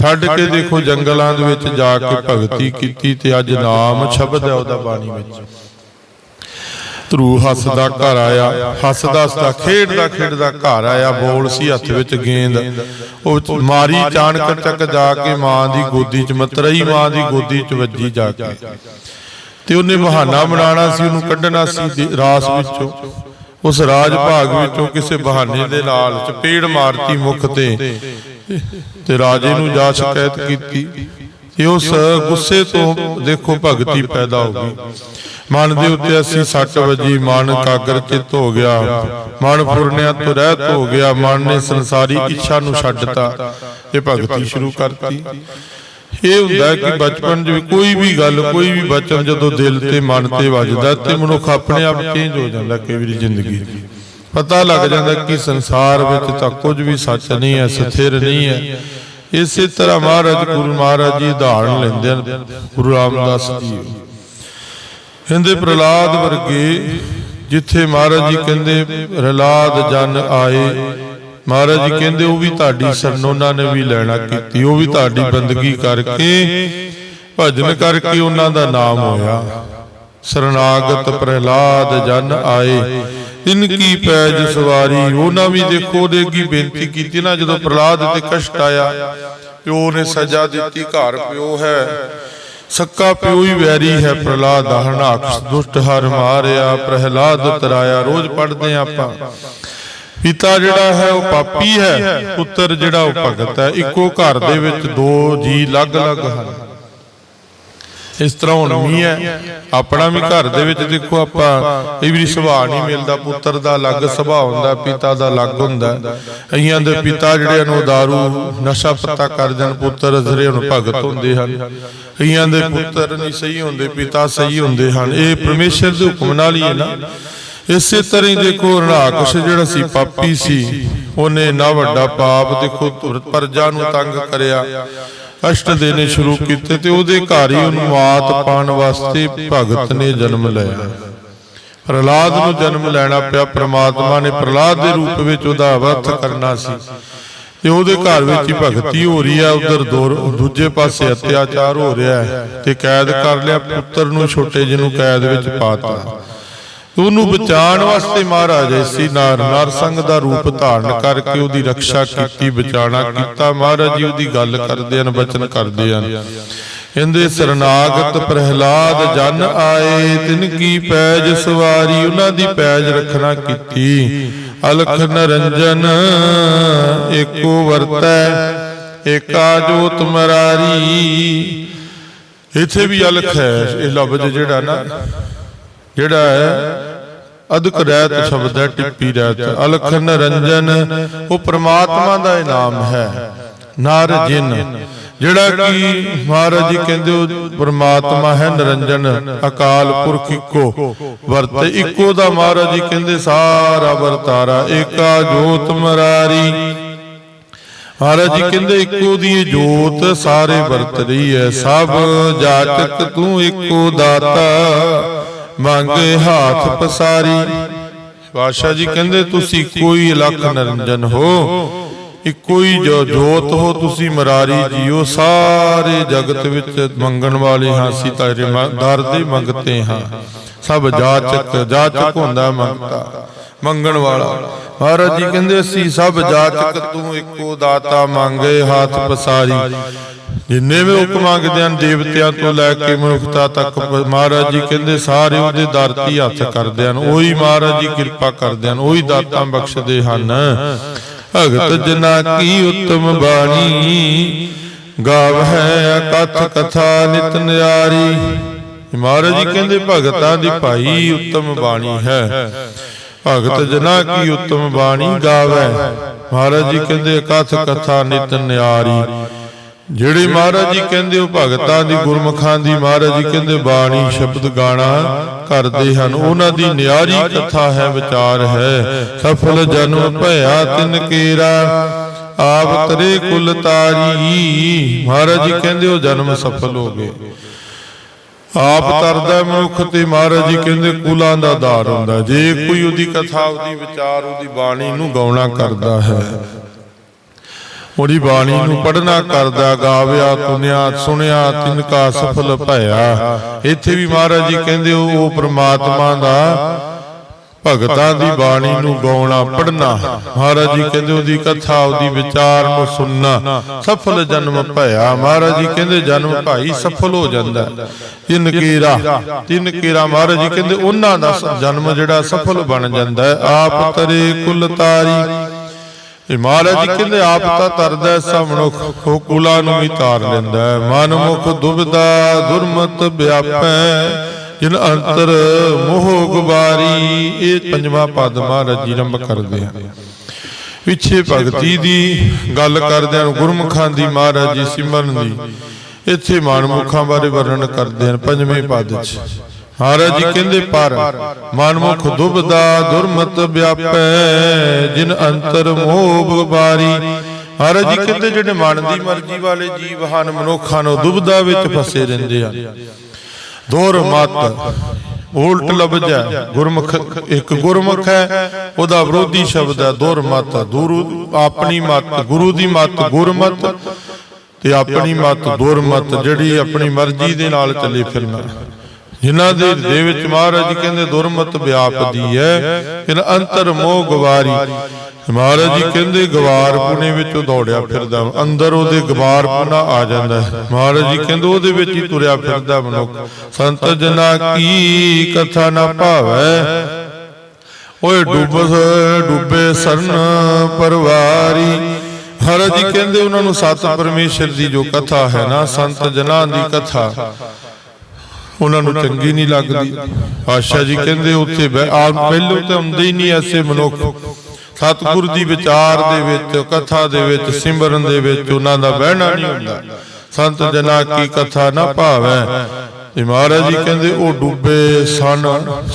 ਛੱਡ ਕੇ ਦੇਖੋ ਜੰਗਲਾਂ ਦੇ ਵਿੱਚ ਜਾ ਕੇ ਭਗਤੀ ਕੀਤੀ ਤੇ ਅੱਜ ਨਾਮ ਸ਼ਬਦ ਹੈ ਉਹਦਾ ਬਾਣੀ ਵਿੱਚ। ਧਰੂ ਹੱਸਦਾ ਘਰ ਆਇਆ ਹੱਸਦਾ ਹੱਸਦਾ ਖੇਡਦਾ ਖੇਡਦਾ ਘਰ ਆਇਆ ਬੋਲ ਸੀ ਹੱਥ ਵਿੱਚ ਗੇਂਦ। ਉਹ ਮਾਰੀ ਚਾਣਕ ਚੱਕ ਜਾ ਕੇ ਮਾਂ ਦੀ ਗੋਦੀ 'ਚ ਮਤਰਈ ਮਾਂ ਦੀ ਗੋਦੀ 'ਚ ਵੱਜੀ ਜਾ ਕੇ। ਤੇ ਉਹਨੇ ਬਹਾਨਾ ਬਣਾਉਣਾ ਸੀ ਉਹਨੂੰ ਕੱਢਣਾ ਸੀ ਰਾਸ ਵਿੱਚੋਂ। ਉਸ ਰਾਜ ਭਾਗ ਵਿੱਚੋਂ ਕਿਸੇ ਬਹਾਨੇ ਦੇ ਨਾਲ ਚਪੇੜ ਮਾਰਤੀ ਮੁਖ ਤੇ। ਤੇ ਰਾਜੇ ਨੂੰ ਜਾ ਸ਼ਿਕਾਇਤ ਕੀਤੀ ਤੇ ਉਸ ਗੁੱਸੇ ਤੋਂ ਦੇਖੋ ਭਗਤੀ ਪੈਦਾ ਹੋ ਗਈ। ਮਨ ਦੇ ਉੱਤੇ ਅਸੀਂ ਸੱਟ ਵੱਜੀ ਮਨ ਕਾਗਰ ਚਿੱਤ ਹੋ ਗਿਆ। ਮਨ ਫੁਰਨਿਆਂ ਤੋਂ ਰਹਿਤ ਹੋ ਗਿਆ। ਮਨ ਨੇ ਸੰਸਾਰੀ ਇੱਛਾ ਨੂੰ ਛੱਡਤਾ ਤੇ ਭਗਤੀ ਸ਼ੁਰੂ ਕਰਤੀ। ਇਹ ਹੁੰਦਾ ਕਿ ਬਚਪਨ 'ਚ ਵੀ ਕੋਈ ਵੀ ਗੱਲ ਕੋਈ ਵੀ ਬਚਨ ਜਦੋਂ ਦਿਲ ਤੇ ਮਨ ਤੇ ਵੱਜਦਾ ਤੇ ਮਨੁੱਖ ਆਪਣੇ ਆਪ ਚੇਂਜ ਹੋ ਜਾਂਦਾ ਕਈ ਵਾਰੀ ਜ਼ਿੰਦਗੀ। ਪਤਾ ਲੱਗ ਜਾਂਦਾ ਕਿ ਸੰਸਾਰ ਵਿੱਚ ਤਾਂ ਕੁਝ ਵੀ ਸੱਚ ਨਹੀਂ ਹੈ ਸਥਿਰ ਨਹੀਂ ਹੈ। ਇਸੇ ਤਰ੍ਹਾਂ ਮਹਾਰਾਜ ਗੁਰੂ ਮਹਾਰਾਜ ਜੀ ਉਦਾਹਰਣ ਲੈਂਦੇ ਹਨ ਗੁਰੂ ਰਾਮਦਾਸ ਜੀ। ਕਹਿੰਦੇ ਪ੍ਰਲਾਦ ਵਰਗੇ ਜਿੱਥੇ ਮਹਾਰਾਜ ਜੀ ਕਹਿੰਦੇ ਪ੍ਰਲਾਦ ਜਨ ਆਏ। ਮਹਾਰਾਜ ਜੀ ਕਹਿੰਦੇ ਉਹ ਵੀ ਤੁਹਾਡੀ ਸ਼ਰਨ ਉਹਨਾਂ ਨੇ ਵੀ ਲੈਣਾ ਕੀਤੀ ਉਹ ਵੀ ਤੁਹਾਡੀ ਬੰਦਗੀ ਕਰਕੇ ਭਜਨ ਕਰਕੇ ਉਹਨਾਂ ਦਾ ਨਾਮ ਹੋਇਆ। ਸਰਨਾਗਤ ਪ੍ਰਹਿਲਾਦ ਜਨ ਆਏ। ਇਨ ਕੀ ਪੈਜ ਸਵਾਰੀ ਉਹਨਾਂ ਵੀ ਦੇਖੋ ਉਹਦੇ ਕੀ ਬੇਨਤੀ ਕੀਤੀ ਨਾ ਜਦੋਂ ਪ੍ਰਹਿਲਾਦ ਤੇ ਕਸ਼ਟ ਆਇਆ ਪਿਓ ਨੇ ਸਜ਼ਾ ਦਿੱਤੀ ਘਰ ਪਿਓ ਹੈ। ਸੱਕਾ ਪਿਓ ਹੀ ਵੈਰੀ ਹੈ ਪ੍ਰਹਿਲਾਦ ਹਰਨਾਕਸ਼ ਦੁਸ਼ਟ ਹਰ ਮਾਰਿਆ ਪ੍ਰਹਿਲਾਦ ਤਰਾਇਆ ਰੋਜ਼ ਪੜਦੇ ਆਪਾਂ। ਪਿਤਾ ਜਿਹੜਾ ਹੈ ਉਹ ਪਾਪੀ ਹੈ, ਪੁੱਤਰ ਜਿਹੜਾ ਉਹ ਭਗਤ ਹੈ। ਇੱਕੋ ਘਰ ਦੇ ਵਿੱਚ ਦੋ ਜੀ ਅਲੱਗ-ਅਲੱਗ ਹਨ। ਇਸ ਤਰ੍ਹਾਂ ਹੁਣ ਵੀ ਹੈ। ਆਪਣਾ ਵੀ ਘਰ ਦੇ ਵਿੱਚ ਦੇਖੋ ਆਪਾਂ, ਇਹ ਵੀ ਸੁਭਾਅ ਨਹੀਂ ਮਿਲਦਾ। ਪੁੱਤਰ ਦਾ ਅਲੱਗ ਸੁਭਾਅ ਹੁੰਦਾ, ਪਿਤਾ ਦਾ ਅਲੱਗ ਹੁੰਦਾ। ਅਈਆਂ ਦੇ ਪਿਤਾ ਜਿਹੜੇ ਨੇ ਉਹ ਨਸ਼ਾ ਪੱਤਾ ਕਰ ਜਾਣ, ਪੁੱਤਰ ਜਿਹੜੇ ਹੁਣ ਭਗਤ ਹੁੰਦੇ ਹਨ। ਕਈਆਂ ਦੇ ਪੁੱਤਰ ਨਹੀਂ ਸਹੀ ਹੁੰਦੇ, ਪਿਤਾ ਸਹੀ ਹੁੰਦੇ ਹਨ। ਇਹ ਪਰਮੇਸ਼ਰ ਦੇ ਹੁਕਮ ਨਾਲ ਹੀ ਹੈ ਨਾ। ਇਸੇ ਤਰ੍ਹਾਂ ਹੀ ਦੇਖੋ ਰਣਾਕਸ਼ ਜਿਹੜਾ ਸੀ ਪਾਪੀ ਸੀ ਉਹਨੇ ਨਾ ਵੱਡਾ ਪਾਪ ਦੇਖੋ ਪ੍ਰਜਾ ਨੂੰ ਤੰਗ ਕਰਿਆ। ਕਸ਼ਟ ਦੇਣੇ ਸ਼ੁਰੂ ਕੀਤੇ ਤੇ ਉਹਦੇ ਘਰ ਹੀ ਉਹਨੂੰ ਮਾਤ ਪਾਣ ਵਾਸਤੇ ਭਗਤ ਨੇ ਜਨਮ ਲਿਆ। ਪ੍ਰਹਲਾਦ ਨੂੰ ਜਨਮ ਲੈਣਾ ਪਿਆ ਪ੍ਰਮਾਤਮਾ ਨੇ ਪ੍ਰਹਲਾਦ ਦੇ ਰੂਪ ਵਿੱਚ ਉਹਦਾ ਵਰਤ ਕਰਨਾ ਸੀ। ਤੇ ਉਹਦੇ ਘਰ ਵਿੱਚ ਹੀ ਭਗਤੀ ਹੋ ਰਹੀ ਹੈ ਉਧਰ ਦੂਜੇ ਪਾਸੇ ਅਤਿਆਚਾਰ ਹੋ ਰਿਹਾ ਹੈ ਤੇ ਕੈਦ ਕਰ ਲਿਆ ਪੁੱਤਰ ਨੂੰ ਛੋਟੇ ਜਿਹੇ ਨੂੰ ਕੈਦ ਵਿੱਚ ਪਾਤਾ ਉਹਨੂੰ ਬਚਾਉਣ ਵਾਸਤੇ ਮਹਾਰਾਜ ਇਸੀ ਨਾਰ ਨਰਸੰਗ ਦਾ ਰੂਪ ਧਾਰਨ ਕਰਕੇ ਉਹਦੀ ਰੱਖਿਆ ਕੀਤੀ ਬਚਾਣਾ ਕੀਤਾ। ਮਹਾਰਾਜ ਜੀ ਉਹਦੀ ਗੱਲ ਕਰਦੇ ਹਨ, ਬਚਨ ਕਰਦੇ ਹਨ। ਕਹਿੰਦੇ, ਸਰਨਾਗਤ ਪ੍ਰਹਿਲਾਦ ਜਨ ਆਏ, ਤਿਨ ਕੀ ਪੈਜ ਸਵਾਰੀ, ਉਹਨਾਂ ਦੀ ਪੈਜ ਰੱਖਣਾ ਕੀਤੀ। ਅਲਖ ਨਰੰਜਨ, ਏਕੋ ਵਰਤੈ, ਏਕਾ ਜੋਤ ਮਰਾਰੀ। ਇੱਥੇ ਵੀ ਅਲਖ ਹੈ, ਇਹ ਲਫ਼ਜ਼ ਜਿਹੜਾ ਨਾ ਜਿਹੜਾ ਹੈ, ਅਦਕ ਰਹਿਤ ਸ਼ਬਦ ਹੈ, ਟਿੱਪੀ ਰਹਿਤ। ਅਲਖ ਨਰੰਜਨ, ਉਹ ਪ੍ਰਮਾਤਮਾ ਦਾ ਇਨਾਮ ਹੈ। ਨਰ ਜਿਨ, ਜਿਹੜਾ ਕਿ ਮਹਾਰਾਜ ਜੀ ਕਹਿੰਦੇ ਉਹ ਪ੍ਰਮਾਤਮਾ ਹੈ ਨਰੰਜਨ, ਅਕਾਲ ਪੁਰਖ ਇੱਕੋ। ਵਰਤ ਇੱਕੋ ਦਾ ਮਹਾਰਾਜ ਜੀ ਕਹਿੰਦੇ, ਸਾਰਾ ਵਰਤਾਰਾ ਏਕਾ ਜੋਤ ਮਰਾਰੀ। ਮਹਾਰਾਜ ਜੀ ਕਹਿੰਦੇ, ਇੱਕੋ ਦੀ ਜੋਤ ਸਾਰੇ ਵਰਤ ਰਹੀ ਹੈ। ਸਭ ਜਾਚਕ ਤੂੰ ਇੱਕੋ ਦਾਤਾ। ਮੰਗੇ ਹਾਥ ਪਸਾਰੀ। ਬਾਦਸ਼ਾਹ ਜੀ ਕਹਿੰਦੇ ਤੁਸੀਂ ਕੋਈ ਲੱਖ ਨਰੰਜਨ ਹੋ। ਇੱਕੋ ਹੀ ਜੋ ਜੋਤ ਹੋ ਤੁਸੀਂ ਮਰਾਰੀ ਜੀਓ। ਸਾਰੇ ਜਗਤ ਵਿੱਚ ਮੰਗਣ ਵਾਲੇ ਹਾਂ ਅਸੀਂ ਤੇਰੇ ਦਰ ਦੇ ਮੰਗਤੇ ਹਾਂ। ਸਭ ਜਾਚਕ ਜਾਚਕ ਹੁੰਦਾ ਮੰਗਤਾ ਮੰਗਣ ਵਾਲਾ। ਮਹਾਰਾਜ ਜੀ ਕਹਿੰਦੇ ਅਸੀਂ ਸਭ ਜਾਚਕ ਤੂੰ ਇੱਕੋ ਦਾਤਾ ਮੰਗੇ ਹੱਥ ਪਸਾਰੀ। ਜਿੰਨੇ ਵੀ ਹੁਕਮ ਮੰਗਦੇ ਹਨ, ਦੇਵਤਿਆਂ ਤੋਂ ਲੈ ਕੇ ਮਨੁੱਖਤਾ ਤੱਕ, ਮਹਾਰਾਜ ਜੀ ਕਹਿੰਦੇ ਸਾਰੇ ਉਹਦੇ ਦਰ ਤੇ ਹੱਥ ਕਰਦੇ ਹਨ, ਉਹੀ ਮਹਾਰਾਜ ਜੀ ਕਿਰਪਾ ਕਰਦੇ ਹਨ, ਉਹੀ ਦਾਤਾਂ ਬਖਸ਼ਦੇ ਹਨ। ਭਗਤ ਜਨਾ ਕੀ ਉਤਮ ਬਾਣੀ, ਗਾਵਹਿ ਅਕਥ ਕਥਾ ਨਿਤ ਨਿਆਰੀ। ਮਹਾਰਾਜ ਜੀ ਕਹਿੰਦੇ, ਭਗਤਾਂ ਦੀ ਭਾਈ ਉੱਤਮ ਬਾਣੀ ਹੈ। ਭਗਤ ਜਨਾ ਕੀ ਉੱਤਮ ਬਾਣੀ ਗਾਵੇ ਮਹਾਰਾਜ ਜੀ ਕਹਿੰਦੇ, ਕਥ ਕਥਾ ਨਿਤ ਨਿਆਰੀ। ਜਿਹੜੇ ਮਹਾਰਾਜ ਜੀ ਕਹਿੰਦੇ ਉਹ ਭਗਤਾਂ ਦੀ ਗੁਰਮੁਖਾਂ ਦੀ ਮਹਾਰਾਜ ਜੀ ਕਹਿੰਦੇ ਬਾਣੀ ਸ਼ਬਦ ਗਾਣਾ ਕਰਦੇ ਹਨ। ਉਹਨਾਂ ਦੀ ਨਿਆਰੀ ਕਥਾ ਹੈ ਵਿਚਾਰ ਹੈ। ਸਫਲ ਜਨਮ ਭਇਆ ਤਿਨ ਕੇਰਾ। ਆਪ ਤਰੇ ਕੁਲ ਤਾਰੀ। ਮਹਾਰਾਜ ਜੀ ਕਹਿੰਦੇ ਉਹ ਜਨਮ ਸਫਲ ਹੋ ਗਏ। ਆਪ ਤਰਦਾ ਮਨੁੱਖ ਤੇ ਮਹਾਰਾਜ ਜੀ ਕਹਿੰਦੇ ਕੁਲਾਂ ਦਾ ਆਧਾਰ ਹੁੰਦਾ। ਜੇ ਕੋਈ ਉਹਦੀ ਕਥਾ ਉਹਦੀ ਵਿਚਾਰ ਉਹਦੀ ਬਾਣੀ ਨੂੰ ਗਾਉਣਾ ਕਰਦਾ ਹੈ। ਉਹਦੀ ਬਾਣੀ ਨੂੰ ਪੜਨਾ ਕਰਦਾ, ਗਾਵਿਆ ਤੁਨਿਆ ਸੁਣਿਆ, ਤਿਨ ਕਾ ਸਫਲ ਭਇਆ। ਇੱਥੇ ਵੀ ਮਹਾਰਾਜ ਜੀ ਕਹਿੰਦੇ ਉਹ ਪ੍ਰਮਾਤਮਾ ਦਾ ਭਗਤਾਂ ਦੀ ਬਾਣੀ ਨੂੰ ਗਾਉਣਾ ਪੜਨਾ ਮਹਾਰਾਜ ਜੀ ਕਹਿੰਦੇ ਉਹਦੀ ਕਥਾ, ਉਹਦੀ ਵਿਚਾਰ ਨੂੰ ਸੁਣਨਾ, ਸਫਲ ਜਨਮ ਭਇਆ। ਮਹਾਰਾਜ ਜੀ ਕਹਿੰਦੇ ਜਨਮ ਭਾਈ ਸਫਲ ਹੋ ਜਾਂਦਾ। ਤਿੰਨ ਕੇਰਾ ਤਿੰਨ ਕੇਰਾ, ਮਹਾਰਾਜ ਜੀ ਕਹਿੰਦੇ ਉਹਨਾਂ ਦਾ ਜਨਮ ਜਿਹੜਾ ਸਫਲ ਬਣ ਜਾਂਦਾ। ਆਪ ਤਰੇ ਕੁਲ ਤਾਰੀ ਇਹ ਮਹਾਰਾਜ ਜੀ ਕਹਿੰਦੇ ਆਪ ਤਾਂ ਤਰਦਾ ਸਭ ਮਨੁੱਖ ਉਹ ਕੁਲਾ ਨੂੰ ਵੀ ਤਾਰ ਲੈਂਦਾ ਹੈ। ਮਨ ਮੁਖ ਦੁਬਿਧਾ ਦੁਰਮਤ ਵਿਆਪੈ ਜਿਨ ਅੰਤਰ ਮੋਹ ਗੁਬਾਰੀ ਇਹ ਪੰਜਵਾਂ ਪਦ ਮਹਾਰਾਜ ਜੀ ਰੰਭ ਕਰਦੇ ਆ। ਪਿੱਛੇ ਭਗਤੀ ਦੀ ਗੱਲ ਕਰਦਿਆਂ ਨੂੰ ਗੁਰਮੁਖਾਂ ਦੀ ਮਹਾਰਾਜ ਜੀ ਸਿਮਰਨ ਦੀ। ਇੱਥੇ ਮਨਮੁਖਾਂ ਬਾਰੇ ਵਰਣਨ ਕਰਦੇ ਹਨ ਪੰਜਵੇਂ ਪਦ 'ਚ। ਮਹਾਰਾਜ ਜੀ ਕਹਿੰਦੇ ਪਰ ਮਨਮੁਖ ਦੁਬਦਾ ਦੁਰਮਤ ਵਿਆਪੈ, ਜਿਨ ਅੰਤਰ ਮੋਹ ਗੁਬਾਰੀ ਮਹਾਰਾਜ ਜੀ ਕਹਿੰਦੇ ਜਿਹੜੇ ਮਨ ਦੀ ਮਰਜ਼ੀ ਵਾਲੇ ਜੀਵ ਹਨ, ਮਨੁੱਖਾਂ ਨੂੰ ਦੁਬਦਾ ਵਿੱਚ ਫਸੇ ਰਹਿੰਦੇ ਹਨ। ਦੁਰ ਮਤ, ਉਲਟ ਲਬਜਾ ਗੁਰਮੁਖ, ਇੱਕ ਗੁਰਮੁਖ ਹੈ, ਉਹਦਾ ਵਿਰੋਧੀ ਸ਼ਬਦ ਹੈ ਦੁਰ ਗੁਰੂ ਆਪਣੀ ਮਤ, ਗੁਰੂ ਦੀ ਮਤ, ਗੁਰਮਤ, ਤੇ ਆਪਣੀ ਮਤ ਦੁਰਮਤ, ਜਿਹੜੀ ਆਪਣੀ ਮਰਜ਼ੀ ਦੇ ਨਾਲ ਚੱਲੇ ਫਿਰਨਾ। ਜਿਨ੍ਹਾਂ ਦੇ ਹਿਰਦੇ ਵਿੱਚ ਮਹਾਰਾਜ ਜੀ ਕਹਿੰਦੇ ਦੁਰਮਤ ਵਿਆਪਦੀ ਹੈ ਇਨ ਅੰਤਰ ਮੋਹ ਗਵਾਰੀ। ਮਹਾਰਾਜ ਜੀ ਕਹਿੰਦੇ ਗਵਾਰ ਪੁਣੇ ਵਿੱਚੋਂ ਦੌੜਿਆ ਫਿਰਦਾ ਅੰਦਰ ਉਹਦੇ ਗਵਾਰ ਪੁਣਾ ਆ ਜਾਂਦਾ ਹੈ। ਮਹਾਰਾਜ ਜੀ ਕਹਿੰਦੇ ਉਹਦੇ ਵਿੱਚ ਹੀ ਤੁਰਿਆ ਫਿਰਦਾ ਮਨੁੱਖ। ਸੰਤ ਜਨਾ ਕੀ ਕਥਾ ਨਾ ਭਾਵੈ। ਓਏ ਡੁੱਬਸ ਡੁੱਬੇ ਸਰਨ ਪਰਵਾਰੀ। ਮਹਾਰਾਜ ਜੀ ਕਹਿੰਦੇ ਉਹਨਾਂ ਨੂੰ ਸਤ ਪਰਮੇਸ਼ਰ ਦੀ ਜੋ ਕਥਾ ਹੈ ਨਾ ਸੰਤ ਜਨਾਂ ਦੀ ਕਥਾ। ਉਹਨਾਂ ਨੂੰ ਚੰਗੀ ਨਹੀਂ ਲੱਗਦੀ। ਆਸ਼ਾ ਜੀ ਕਹਿੰਦੇ ਉੱਥੇ ਪਹਿਲੋਂ ਤੇ ਹੁੰਦੇ ਹੀ ਨਹੀਂ ਐਸੇ ਮਨੁੱਖ। ਸਤਿਗੁਰ ਦੀ ਵਿਚਾਰ ਦੇ ਵਿੱਚ ਕਥਾ ਦੇ ਵਿੱਚ ਸਿਮਰਨ ਦੇ ਵਿੱਚ ਉਹਨਾਂ ਦਾ ਬਹਿਣਾ ਨਹੀਂ ਹੁੰਦਾ। ਸੰਤ ਜਨਾ ਕੀ ਕਥਾ ਨਾ ਭਾਵੈ। ਤੇ ਮਹਾਰਾਜ ਜੀ ਕਹਿੰਦੇ ਉਹ ਡੁੱਬੇ ਸਨ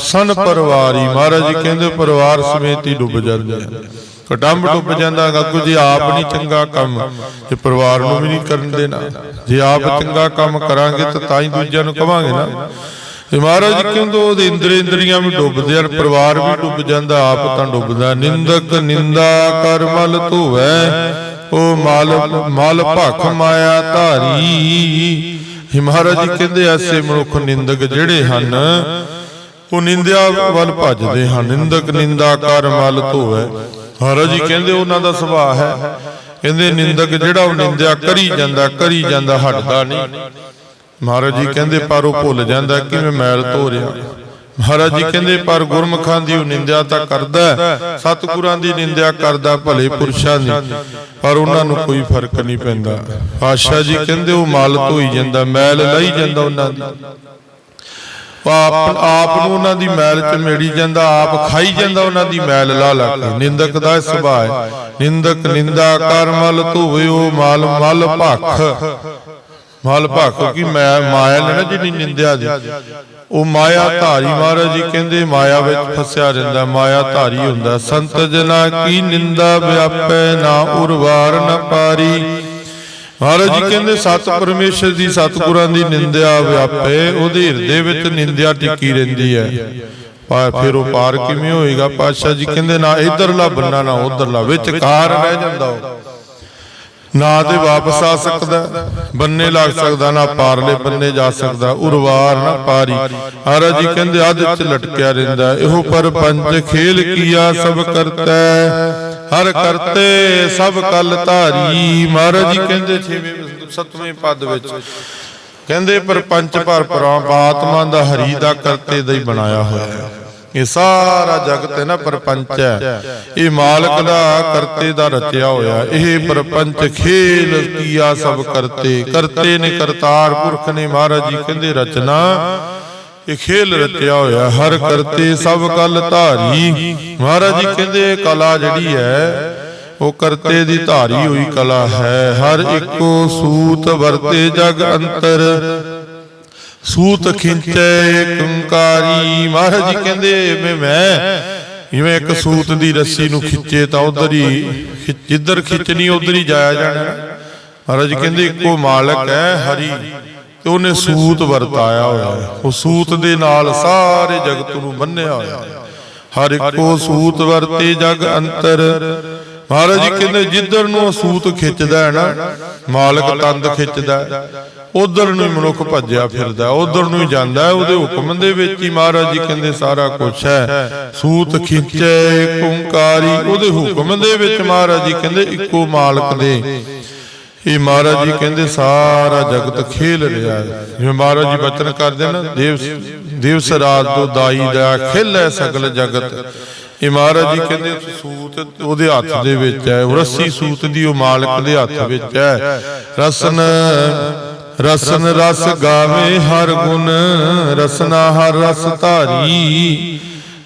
ਸਨ ਪਰਿਵਾਰੀ ਮਹਾਰਾਜ ਜੀ ਕਹਿੰਦੇ ਪਰਿਵਾਰ ਸਮੇਤ ਹੀ ਡੁੱਬ ਜਾਂਦੇ ਆ। ਕਟੰਬ ਡੁੱਬ ਜਾਂਦਾ ਗਾ ਕੁਝ ਆਪ ਨਹੀਂ ਚੰਗਾ ਕੰਮ। ਤੇ ਪਰਿਵਾਰ ਨੂੰ ਵੀ ਨਹੀਂ ਕਰਨ ਦੇਣਾ। ਜੇ ਆਪ ਚੰਗਾ ਕੰਮ ਕਰਾਂਗੇ ਤਾਂ ਤਾਂ ਹੀ ਦੂਜਿਆਂ ਨੂੰ ਕਵਾਂਗੇ ਨਾ। ਤੇ ਮਹਾਰਾਜ ਜੀ ਕਹਿੰਦੇ ਉਹਦੇ ਇੰਦਰੀ ਇੰਦਰੀਆਂ ਵੀ ਡੁੱਬਦੇ ਹਨ ਪਰਿਵਾਰ ਵੀ ਡੁੱਬ ਜਾਂਦਾ ਆਪ ਤਾਂ ਡੁੱਬਦਾ। ਨਿੰਦਕ ਨਿੰਦਾ ਕਰ ਮਲ ਧੋਵੈ। ਉਹ ਮਲ ਮਲ ਭਖ ਮਾਇਆ ਧਾਰੀ। ਹੀ ਮਹਾਰਾਜ ਜੀ ਕਹਿੰਦੇ ਐਸੇ ਮਨੁੱਖ ਨਿੰਦਕ ਜਿਹੜੇ ਹਨ ਉਹ ਨਿੰਦਿਆ ਵੱਲ ਭੱਜਦੇ ਹਨ। ਨਿੰਦਕ ਨਿੰਦਾ ਕਰ ਮਲ ਧੋਵੈ। ਮਹਾਰਾਜ ਜੀ ਕਹਿੰਦੇ ਉਹਨਾਂ ਦਾ ਸੁਭਾਅ ਹੈ। ਕਹਿੰਦੇ ਨਿੰਦਕ ਜਿਹੜਾ ਉਹ ਨਿੰਦਿਆ ਕਰੀ ਜਾਂਦਾ ਕਰੀ ਜਾਂਦਾ ਹਟਦਾ ਨਹੀਂ। ਮਹਾਰਾਜ ਜੀ ਕਹਿੰਦੇ ਪਰ ਉਹ ਭੁੱਲ ਜਾਂਦਾ ਕਿ ਮੈਂ ਮੈਲ ਧੋ ਰਿਹਾ। ਮਹਾਰਾਜ ਜੀ ਕਹਿੰਦੇ ਪਰ ਗੁਰਮੁਖਾਂ ਦੀ ਉਹ ਨਿੰਦਿਆ ਤਾਂ ਕਰਦਾ ਸਤਿਗੁਰਾਂ ਦੀ ਨਿੰਦਿਆ ਕਰਦਾ ਭਲੇ ਪੁਰਸ਼ਾਂ ਦੀ। ਪਰ ਉਹਨਾਂ ਨੂੰ ਕੋਈ ਫ਼ਰਕ ਨਹੀਂ ਪੈਂਦਾ। ਪਾਤਸ਼ਾਹ ਜੀ ਕਹਿੰਦੇ ਉਹ ਮਲ ਧੋਈ ਜਾਂਦਾ ਮੈਲ ਲਈ ਜਾਂਦਾ ਉਹਨਾਂ ਦੀ। ਉਹ ਆਪ ਨੂੰ ਉਹਨਾਂ ਦੀ ਮੈਲ ਚ ਮੇੜੀ ਜਾਂਦਾ, ਆਪ ਖਾਈ ਜਾਂਦਾ ਉਹਨਾਂ ਦੀ ਮੈਲ ਲਾ ਲਾ ਕੇ। ਨਿੰਦਕ ਦਾ ਸੁਭਾਅ ਹੈ। ਨਿੰਦਕ, ਨਿੰਦਾ, ਕਰ ਮਲ ਧੋਵੇ ਮਲ ਭਖ। ਮਲ ਭਖ ਕੀ ਮੈਂ ਮਾਇਆ ਨੇ ਨਾ ਜਿਹੜੀ ਨਿੰਦਿਆ ਦੀ ਉਹ ਮਾਇਆ ਧਾਰੀ ਮਹਾਰਾਜ ਜੀ ਕਹਿੰਦੇ, ਮਾਇਆ ਵਿੱਚ ਫਸਿਆ ਰਹਿੰਦਾ, ਮਾਇਆ ਧਾਰੀ ਹੁੰਦਾ। ਸੰਤ ਜਨਾ ਕੀ ਨਿੰਦਾ ਵਿਆਪੈ, ਨਾ ਉਰਵਾਰ, ਨਾ ਪਾਰੀ। ਮਹਾਰਾਜ ਜੀ ਕਹਿੰਦੇ ਸਤ ਪਰਮੇਸ਼ਰ ਦੀ ਸਤਿਗੁਰਾਂ ਦੀ ਨਿੰਦਿਆ ਵਿਆਪੇ ਉਹਦੇ ਹਿਰਦੇ ਵਿੱਚ ਨਿੰਦਿਆ ਟਿੱਕੀ ਰਹਿੰਦੀ ਹੈ। ਪਰ ਫਿਰ ਉਹ ਪਾਰ ਕਿਵੇਂ ਹੋਏਗਾ? ਪਾਤਸ਼ਾਹ ਜੀ ਕਹਿੰਦੇ ਨਾ ਇਧਰਲਾ ਬੰਨਾ ਨਾ ਉਧਰਲਾ ਵਿੱਚ ਕਾਰ ਰਹਿ ਜਾਂਦਾ ਉਹ। ਨਾ ਤੇ ਵਾਪਸ ਆ ਸਕਦਾ। ਬੰਨੇ ਲੱਗ ਸਕਦਾ ਨਾ ਪਾਰਲੇ ਬੰਨੇ ਜਾ ਸਕਦਾ। ਉਰਵਾਰ ਨਾ ਪਾਰੀ। ਮਹਾਰਾਜ ਜੀ ਕਹਿੰਦੇ ਅੱਧ ਚ ਲਟਕਿਆ ਰਹਿੰਦਾ ਇਹੋ ਪਰ ਪੰਜ ਖੇਲ ਕੀਆ ਸਭ ਕਰਤਾ ਹਰ ਕਰਤੇ ਸਭ ਕਲ ਧਾਰੀ ਮਹਾਰਾਜ ਜੀ ਕਹਿੰਦੇ 6ਵੇਂ ਸਤਵੇਂ ਪਦ ਵਿੱਚ। ਕਹਿੰਦੇ ਪਰ ਪੰਚ ਭਰ ਪਰਮਾਤਮਾ ਦਾ ਹਰੀ ਦਾ ਕਰਤੇ ਦਾ ਹੀ ਬਣਾਇਆ ਹੋਇਆ ਹੈ। ਇਹ ਸਾਰਾ ਜਗਤ ਹੈ ਨਾ ਪਰਪੰਚ ਹੈ। ਇਹ ਮਾਲਕ ਦਾ ਕਰਤੇ ਦਾ ਰਚਿਆ ਹੋਇਆ ਇਹ ਪਰਪੰਚ ਖੇਲ ਕੀਆ ਸਭ ਕਰਤੇ। ਕਰਤੇ ਨੇ ਕਰਤਾਰ ਪੁਰਖ ਨੇ ਮਹਾਰਾਜ ਜੀ ਕਹਿੰਦੇ ਰਚਨਾ ਇਹ ਖੇਲ ਰਚਿਆ ਹੋਇਆ, ਹਰ ਕਰਤੇ ਸਭ ਕਲ ਧਾਰੀ। ਮਹਾਰਾਜ ਜੀ ਕਹਿੰਦੇ ਕਲਾ ਜਿਹੜੀ ਹੈ, ਉਹ ਕਰਤੇ ਦੀ ਧਾਰੀ ਹੋਈ ਕਲਾ ਹੈ। ਹਰ ਇੱਕੋ ਸੂਤ ਵਰਤੇ ਜਗ ਅੰਤਰ। ਸੂਤ ਖਿੰਚੈ ਏਕੰਕਾਰੀ ਮਹਾਰਾਜ ਜੀ ਕਹਿੰਦੇ ਮੈਂ ਜਿਵੇਂ ਇੱਕ ਸੂਤ ਦੀ ਰੱਸੀ ਨੂੰ ਖਿੱਚੇ ਤਾਂ ਉਧਰ ਹੀ ਜਿੱਧਰ ਖਿੱਚਣੀ, ਉਧਰ ਹੀ ਜਾਇਆ ਜਾਣਾ। ਮਹਾਰਾਜ ਕਹਿੰਦੇ, ਇੱਕੋ ਮਾਲਕ ਹੈ ਹਰੀ। ਤੇ ਉਹਨੇ ਸੂਤ ਵਰਤਾਇਆ ਹੋਇਆ। ਹੈ ਉਹ ਸੂਤ ਦੇ ਨਾਲ ਸਾਰੇ ਜਗਤ ਨੂੰ ਬੰਨਿਆ ਹੋਇਆ। ਹੈ ਹਰ ਇੱਕੋ ਸੂਤ ਵਰਤੇ ਜਗ ਅੰਤਰ। ਮਹਾਰਾਜ ਜੀ ਕਹਿੰਦੇ ਜਿੱਧਰ ਨੂੰ ਉਹ ਸੂਤ ਖਿੱਚਦਾ ਹੈ ਨਾ ਮਾਲਕ ਤੰਦ ਖਿੱਚਦਾ ਉਧਰ ਨੂੰ ਮਨੁੱਖ ਭੱਜਿਆ ਫਿਰਦਾ ਉਧਰ ਨੂੰ ਹੀ ਜਾਂਦਾ ਉਹਦੇ ਹੁਕਮ ਦੇ ਵਿੱਚ ਹੀ ਮਹਾਰਾਜ ਜੀ ਕਹਿੰਦੇ ਸਾਰਾ ਕੁਝ ਹੈ। ਸੂਤ ਖਿੱਚੇ ਏਕ ਓੰਕਾਰੀ ਉਹਦੇ ਹੁਕਮ ਦੇ ਵਿੱਚ ਮਹਾਰਾਜ ਜੀ ਕਹਿੰਦੇ ਇੱਕੋ ਮਾਲਕ ਦੇ। ਇਹ ਮਹਾਰਾਜ ਜੀ ਕਹਿੰਦੇ ਸਾਰਾ ਜਗਤ ਖੇਲ ਰਿਹਾ ਹੈ। ਜਿਵੇਂ ਮਹਾਰਾਜ ਜੀ ਬਚਨ ਕਰਦੇ ਨਾ ਦੇਵ ਦਿਵਸ ਰਾਤ ਦੋ ਦਾਈ ਦਾ ਖੇਲੇ ਸਗਲ ਜਗਤ। ਇਹ ਮਹਾਰਾਜ ਜੀ ਕਹਿੰਦੇ ਸੂਤ ਉਹਦੇ ਹੱਥ ਦੇ ਵਿੱਚ ਹੈ। ਰੱਸੀ ਸੂਤ ਦੀ ਉਹ ਮਾਲਕ ਦੇ ਹੱਥ ਵਿੱਚ ਹੈ। ਰਸਨ ਰਸਨ ਰਸ ਗਾਵੇ ਹਰ ਗੁਣ। ਰਸਨਾ ਹਰ ਰਸ ਧਾਰੀ।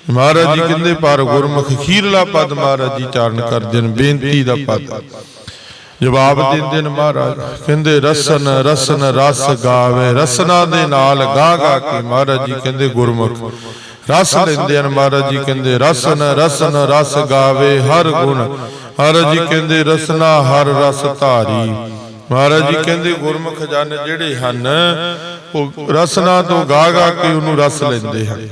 ਮਹਾਰਾਜ ਜੀ ਕਹਿੰਦੇ ਪਰ ਗੁਰਮੁਖ ਖੀਰਲਾ ਪਦ ਮਹਾਰਾਜ ਜੀ ਚਾਰਨ ਕਰਦੇ ਨੇ ਬੇਨਤੀ ਦਾ ਪਦ। ਜਵਾਬ ਦਿੰਦੇ ਨੇ ਮਹਾਰਾਜ। ਕਹਿੰਦੇ, ਰਸਨ ਰਸਨ, ਰਸ ਗਾਵੇ। ਰਸਨਾ ਦੇ ਨਾਲ ਗਾ ਗਾ ਕੇ ਮਹਾਰਾਜ ਜੀ ਕਹਿੰਦੇ, ਗੁਰਮੁਖ। ਰਸ ਲੈਂਦੇ ਹਨ ਮਹਾਰਾਜ ਜੀ ਕਹਿੰਦੇ, ਰਸਨ ਰਸਨ, ਰਸ ਗਾਵੇ ਹਰ ਗੁਣ। ਮਹਾਰਾਜ ਜੀ ਕਹਿੰਦੇ, ਰਸਨਾ ਹਰ ਰਸ ਧਾਰੀ। ਮਹਾਰਾਜ ਜੀ ਕਹਿੰਦੇ, ਗੁਰਮੁਖ ਜਨ ਜਿਹੜੇ ਹਨ, ਉਹ ਰਸਨਾ ਤੋਂ ਗਾ ਗਾ ਕੇ ਉਹਨੂੰ ਰਸ ਲੈਂਦੇ ਹਨ।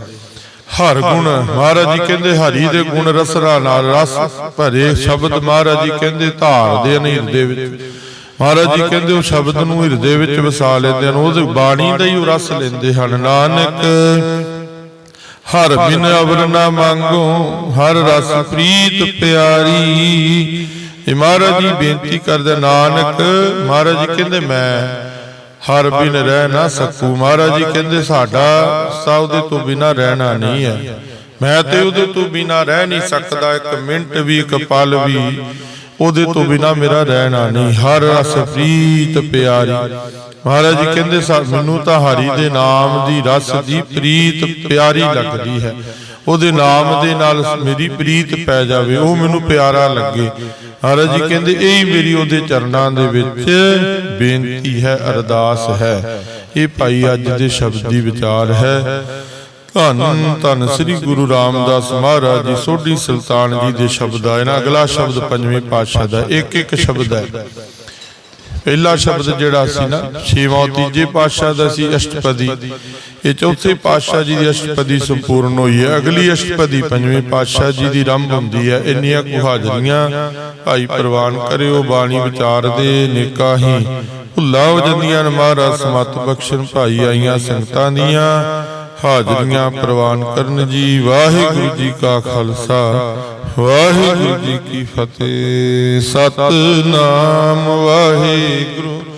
ਹਰ ਗੁਣ ਮਹਾਰਾਜ ਜੀ ਕਹਿੰਦੇ ਹਰੀ ਦੇ ਗੁਣ ਰਸਨਾ ਨਾਲ ਰਸ ਭਰੇ ਸ਼ਬਦ ਮਹਾਰਾਜ ਜੀ ਕਹਿੰਦੇ ਧਾਰਦੇ ਨੇ ਹਿਰਦੇ ਵਿੱਚ। ਮਹਾਰਾਜ ਜੀ ਕਹਿੰਦੇ ਉਹ ਸ਼ਬਦ ਨੂੰ ਹਿਰਦੇ ਵਿੱਚ ਵਸਾ ਲੈਂਦੇ ਹਨ ਉਹਦੇ ਬਾਣੀ ਦਾ ਹੀ ਉਹ ਰਸ ਲੈਂਦੇ ਹਨ। ਨਾਨਕ ਹਰ ਬਿਨ ਅਵਰ ਨਾ ਮੰਗੋ ਹਰ ਰਸ ਪ੍ਰੀਤ ਪਿਆਰੀ। ਇਹ ਮਹਾਰਾਜ ਜੀ ਬੇਨਤੀ ਕਰਦੇ ਨਾਨਕ ਮਹਾਰਾਜ ਜੀ ਕਹਿੰਦੇ ਮੈਂ ਹਰ ਬਿਨ ਰਹਿ ਨਾ ਸਕੂ। ਮਹਾਰਾਜ ਜੀ ਕਹਿੰਦੇ ਸਾਡਾ ਸਭ ਦੇ ਤੋਂ ਬਿਨਾ ਰਹਿਣਾ ਨਹੀਂ ਹੈ। ਮੈਂ ਤੇ ਉਹਦੇ ਤੋਂ ਬਿਨਾ ਰਹਿ ਨਹੀਂ ਸਕਦਾ ਇੱਕ ਮਿੰਟ ਵੀ ਇੱਕ ਪਲ ਵੀ ਉਹਦੇ ਤੋਂ ਬਿਨਾ ਮੇਰਾ ਰਹਿਣਾ ਨਹੀਂ। ਹਰ ਰਸ ਪ੍ਰੀਤ ਪਿਆਰੀ। ਮਹਾਰਾਜ ਜੀ ਕਹਿੰਦੇ ਸਾ- ਮੈਨੂੰ ਤਾਂ ਹਰੀ ਦੇ ਨਾਮ ਦੀ ਰਸ ਦੀ ਪ੍ਰੀਤ ਪਿਆਰੀ ਲੱਗਦੀ ਹੈ। ਉਹਦੇ ਨਾਮ ਦੇ ਨਾਲ ਮੇਰੀ ਪ੍ਰੀਤ ਪੈ ਜਾਵੇ। ਉਹ ਮੈਨੂੰ ਪਿਆਰਾ ਲੱਗੇ। ਮਹਾਰਾਜ ਜੀ ਕਹਿੰਦੇ ਇਹ ਹੀ ਮੇਰੀ ਉਹਦੇ ਚਰਨਾਂ ਦੇ ਵਿੱਚ ਬੇਨਤੀ ਹੈ ਅਰਦਾਸ ਹੈ। ਇਹ ਭਾਈ ਅੱਜ ਦੇ ਸ਼ਬਦ ਦੀ ਵਿਚਾਰ ਹੈ। ਧੰਨ ਧੰਨ ਸ੍ਰੀ ਗੁਰੂ ਰਾਮਦਾਸ ਮਹਾਰਾਜ ਜੀ ਸੋਢੀ ਸੁਲਤਾਨ ਜੀ ਦੇ ਸ਼ਬਦ ਆਏ ਨਾ ਅਗਲਾ ਸ਼ਬਦ ਪੰਜਵੇਂ ਪਾਤਸ਼ਾਹ ਦਾ ਇੱਕ ਇੱਕ ਸ਼ਬਦ ਹੈ। ਪਹਿਲਾ ਸ਼ਬਦ ਜਿਹੜਾ ਸੀ ਨਾ ਛੇਵਾਂ ਤੀਜੇ ਪਾਤਸ਼ਾਹ ਦਾ ਸੀ ਅਸ਼ਟਪਦੀ। ਇਹ ਚੌਥੇ ਪਾਤਸ਼ਾਹ ਜੀ ਦੀ ਅਸ਼ਟਪਦੀ ਸੰਪੂਰਨ ਹੋਈ ਹੈ। ਅਗਲੀ ਅਸ਼ਟਪਦੀ ਪੰਜਵੇਂ ਪਾਤਸ਼ਾਹ ਜੀ ਦੀ ਆਰੰਭ ਹੁੰਦੀ ਹੈ। ਇੰਨੀਆਂ ਕੁ ਹਾਜ਼ਰੀਆਂ ਭਾਈ ਪ੍ਰਵਾਨ ਕਰਿਓ ਬਾਣੀ ਵਿਚਾਰ ਦੇ ਨੇਕਾ ਹੀ। ਭੁੱਲਾ ਹੋ ਜਾਂਦੀਆਂ ਨੇ ਮਹਾਰਾਜ ਸਮਤ ਬਖਸ਼ਣ ਭਾਈ ਆਈਆਂ ਸੰਗਤਾਂ ਦੀਆਂ। ਹਾਜ਼ਰੀਆਂ ਪ੍ਰਵਾਨ ਕਰਨ ਜੀ। ਵਾਹਿਗੁਰੂ ਜੀ ਕਾ ਖਾਲਸਾ। ਵਾਹਿਗੁਰੂ ਜੀ ਕੀ ਫਤਿਹ। ਸਤਨਾਮ ਵਾਹਿਗੁਰੂ।